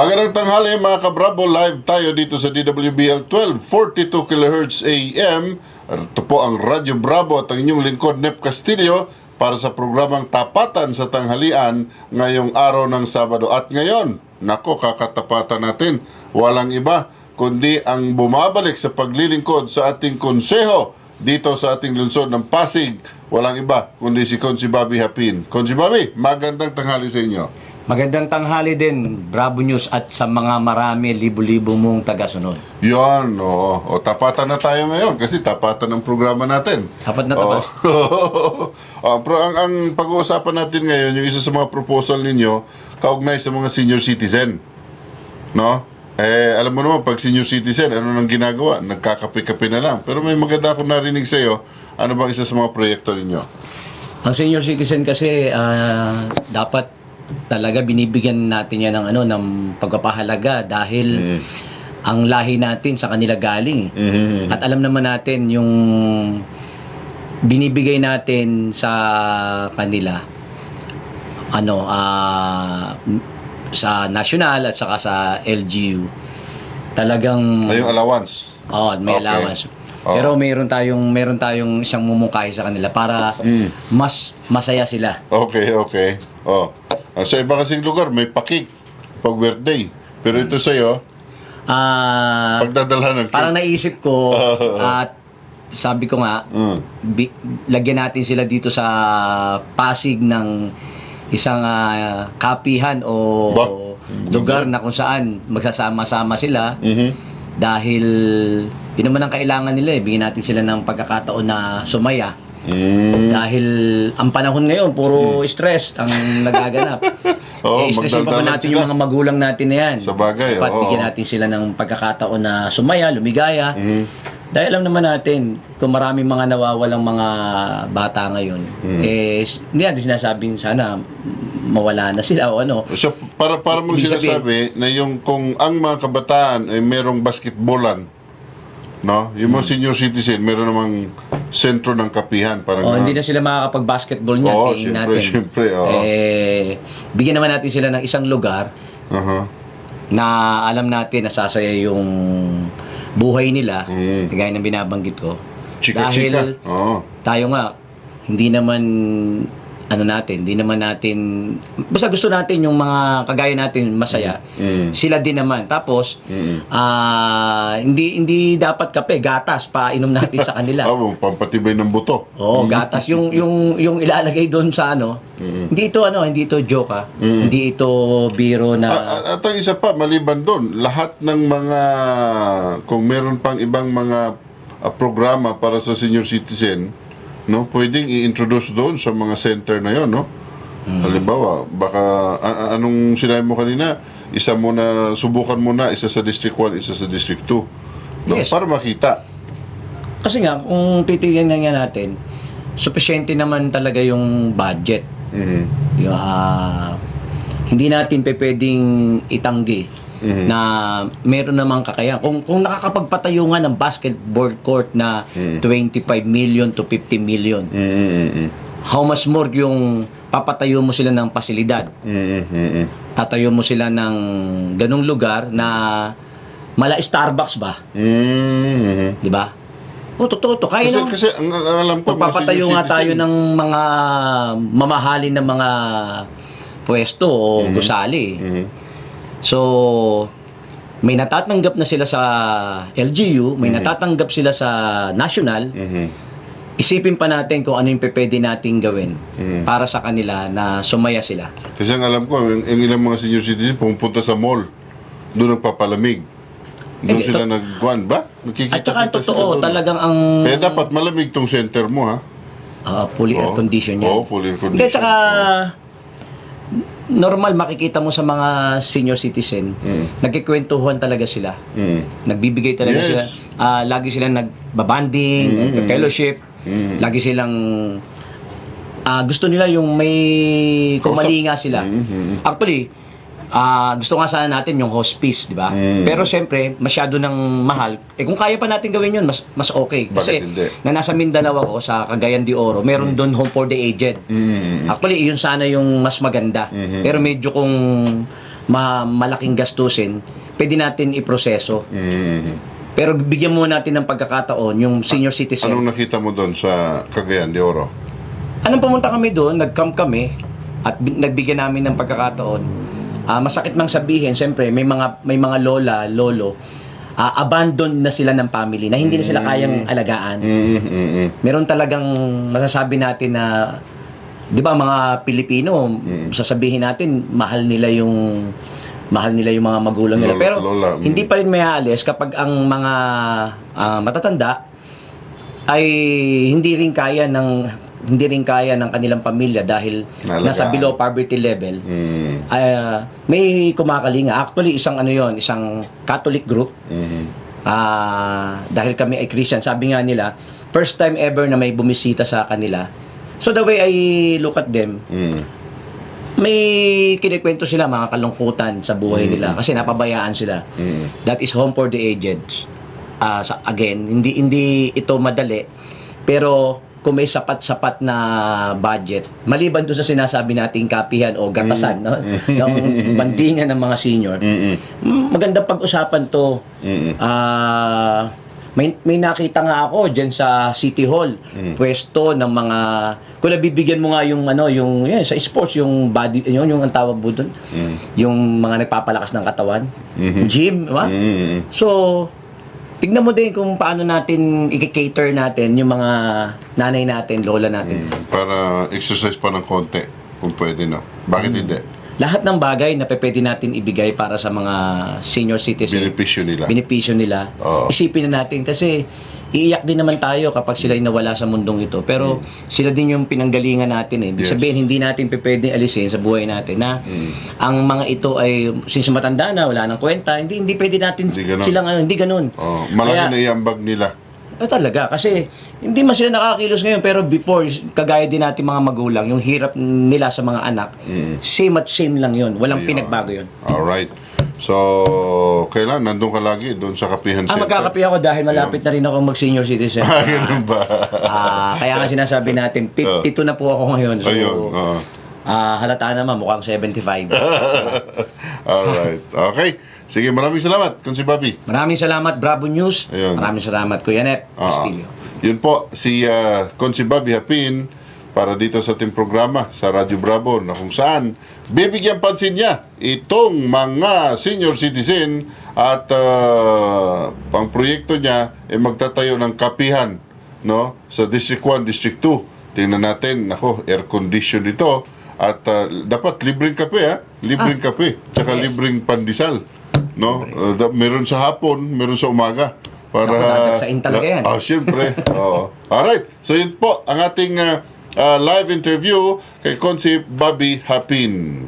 Magandang tanghali mga kabrabo, live tayo dito sa DWBL 1242 kHz AM. Ito po ang Radyo Bravo at ang inyong lingkod Nep Castillo para sa programang Tapatan sa Tanghalian ngayong araw ng Sabado. At ngayon, nako kakatapatan natin, walang iba kundi ang bumabalik sa paglilingkod sa ating konseho dito sa ating lungsod ng Pasig. Walang iba kundi si Konsi Bobby Hapin. Konsi Bobby, magandang tanghali sa inyo. Magandang tanghali din, Bravo News at sa mga marami, libo-libo mong tagasunod. Yon, oo. O, tapatan na tayo ngayon kasi tapatan ng programa natin. Tapat na tapat. Oo. Ah, pero ang, ang pag-uusapan natin ngayon, yung isa sa mga proposal ninyo, kaugnay sa mga senior citizen. No? Eh, alam mo naman, pag senior citizen, ano nang ginagawa? Nagkakape-kape na lang. Pero may maganda akong narinig sa iyo. Ano bang isa sa mga proyekto ninyo? Ang senior citizen kasi ah, dapat talaga binibigyan natin yan ng ano ng pagpapahalaga dahil ang lahi natin sa kanila galing. eh. At alam naman natin yung binibigay natin sa kanila ano ah, sa national at saka sa LGU talagang Ay, yung allowance. Oo, may Okay. allowance. Oo. Pero mayroon tayong meron tayong isang mumungkahi sa kanila para mas masaya sila. Okay, okay. Oh. Ah, sa iba kasing lugar, may pakik pag birthday. Pero ito sa'yo, Ah, pagdadalhan ng cake. parang naisip ko at sabi ko nga Mm. bi- lagyan natin sila dito sa Pasig ng isang ah, kapihan o Ba? lugar na kung saan magsasama-sama sila Mhm. dahil yun naman ang kailangan nila eh. Bigyan natin sila ng pagkakataon na sumaya. Mm. Dahil ang panahon ngayon, puro stress ang nagaganap. Oo, eh, stressin pa ba natin sila. yung mga magulang natin na yan? Sa bagay, Dapat oo. bigyan natin sila ng pagkakataon na sumaya, lumigaya. Mhm. Dahil alam naman natin, kung maraming mga nawawalang mga bata ngayon, Mm. eh, hindi natin sinasabing sana mawala na sila o ano. So, para para Ibig sinasabi na yung kung ang mga kabataan ay merong basketballan, no? Yung mga senior citizen, meron namang sentro ng kapihan. Parang O, ganun. hindi na sila makakapag-basketball niya, Oo, tingin syempre, natin. syempre, oo. Eh, bigyan naman natin sila ng isang lugar Aha. na alam natin nasasaya yung buhay nila, Mm. kagaya ng binabanggit ko. Chika-chika. Dahil Oo. tayo nga, hindi naman ano natin, hindi naman natin basta gusto natin yung mga kagaya natin masaya. Mm. Sila din naman. Tapos Mm. ah, hindi hindi dapat kape, gatas pa inom natin sa kanila. Oh, pampatibay ng buto. Oo, gatas yung yung yung ilalagay doon sa ano. Hindi ito ano, hindi ito joke ah. Hindi ito biro na A- a- at ang isa pa, maliban doon, lahat ng mga, kung meron pang ibang mga ah, programa para sa senior citizen, no, pwedeng i-introduce doon sa mga center na yon, no? Halimbawa, baka anong sinabi mo kanina, isa muna subukan mo na isa sa District 1, isa sa District 2. No? Yes. Para makita. Kasi nga, kung titignan nga natin, sufficiente naman talaga yung budget. Mhm. Yung, ah, hindi natin pe pwedeng itanggi na meron namang kakayahan. Kung, kung nakakapagpatayo nga ng basketball court na 25 million to 50 million, Mhm. how much more yung papatayo mo sila ng pasilidad? Mhm. Mhm. Tatayo mo sila ng ganong lugar na mala Starbucks ba? Mhm. Di ba? O, totoo to. Kaya Kasi, naman- kasi ang, alam ko, senior nga tayo citizen- ng mga mamahalin na mga pwesto o gusali. Mhm. So, may natatanggap na sila sa LGU, may natatanggap sila sa national. Mhm. Isipin pa natin kung ano yung pwede nating gawin para sa kanila na sumaya sila. Kasi ang alam ko, yung, yung ilang mga senior citizen pumunta sa mall, doon nagpapalamig. Doon Hindi, sila nagkuhan ba? Nakikita At saka totoo, doon. talagang ang Kaya dapat malamig tong center mo ha. ah, fully air Oo. condition yan. Oo, full air Hindi, condition. tsaka normal makikita mo sa mga senior citizen, nagkikwentuhan talaga sila. Mm. Nagbibigay talaga Yes. sila. Ah, lagi silang nagbabanding, fellowship. Lagi silang ah, gusto nila yung may kumalinga sila. Actually, ah, gusto nga sana natin yung hospice, di ba? Pero siyempre, masyado ng mahal. Eh kung kaya pa natin gawin yun, mas mas okay. Kasi Bakit hindi? na nasa Mindanao ako sa Cagayan de Oro, meron doon home for the aged. Mm. Actually, yun sana yung mas maganda. Pero medyo kung ma- malaking gastusin, pwede natin iproseso. Mm. Pero bigyan mo natin ng pagkakataon yung senior citizen. Anong nakita mo doon sa Cagayan de Oro? Anong pumunta kami doon, nag-camp kami at bi- nagbigyan namin ng pagkakataon. Ah, masakit mang sabihin, siyempre may mga may mga lola, lolo, ah, abandoned na sila ng family na hindi na sila kayang alagaan. Mm, mm, mm. Meron talagang masasabi natin na 'di ba mga Pilipino, sasabihin natin mahal nila yung mahal nila yung mga magulang nila. Lola- Pero lola, mm. hindi pa rin may aalis kapag ang mga ah, matatanda ay hindi rin kaya ng hindi rin kaya ng kanilang pamilya dahil Nalagaan. nasa below poverty level. Mm. Ah, may kumakalinga. Actually, isang ano yon, isang Catholic group. Mhm. Ah, dahil kami ay Christian, sabi nga nila, first time ever na may bumisita sa kanila. So the way I look at them, Mm. may kinikwento sila mga kalungkutan sa buhay nila kasi napabayaan sila. Mm. That is home for the aged. Ah, sa, again, hindi hindi ito madali. Pero kung may sapat-sapat na budget, maliban doon sa sinasabi nating kapihan o gatasan, no? yung bandingan ng mga senior, Mm. mm, magandang pag-usapan to. Mm. Ah, may, may nakita nga ako diyan sa City Hall, pwesto ng mga kung nabibigyan mo nga yung ano, yung yan, sa sports yung body yun yung ang tawag mo doon. Yung mga nagpapalakas ng katawan. Gym, di ba? Mm. So, tignan mo din kung paano natin i-cater natin yung mga nanay natin, lola natin. Para exercise pa ng konti, kung pwede, no? Bakit hindi? Lahat ng bagay na pwede natin ibigay para sa mga senior citizen. Benepisyo nila. benepisyo nila. Oo. Isipin na natin kasi iiyak din naman tayo kapag sila ay nawala sa mundong ito. Pero sila din yung pinanggalingan natin eh. Ibig. Yes. sabihin, hindi natin pwedeng alisin sa buhay natin na Hmm. ang mga ito ay, since matanda na, wala nang kwenta, hindi, hindi pwede natin Hindi ganun. silang, ano, hindi ganun. oh, malaki Kaya- na iambag nila. Ah, talaga. Kasi hindi man sila nakakilos ngayon pero before, kagaya din natin mga magulang, yung hirap nila sa mga anak, same at same lang yun. Walang Ayun. pinagbago yun. Alright. So, kailan? Nandun ka lagi doon sa Kapihan Ah, Center? magkakape ako dahil malapit na rin ako mag-senior citizen. Ah, ganun ba? Ah, kaya nga sinasabi natin, 52 na po ako ngayon. So, Ayun, oo. Ah, halata naman, mukhang 75. Alright. Okay. Sige, maraming salamat, kung si Bobby. Maraming salamat, Bravo News. Ayun. Maraming salamat, Kuya Nep Ah, Castillo. Yun po, si uh, Konsi Bobby Hapin para dito sa ating programa sa Radyo Bravo na kung saan bibigyan pansin niya itong mga senior citizen at uh, ang proyekto niya ay magtatayo ng kapihan no sa District 1, District 2. Tingnan natin, nako, air condition ito at uh, dapat libreng kape ha, libreng kape, tsaka Ah. Yes. libreng pandesal. No? Uh, da- meron sa hapon, meron sa umaga para dadagsain talaga yan. Ah, siyempre. Oo. Alright. So yun po ang ating uh, uh, live interview kay Consi Bobby Hapin.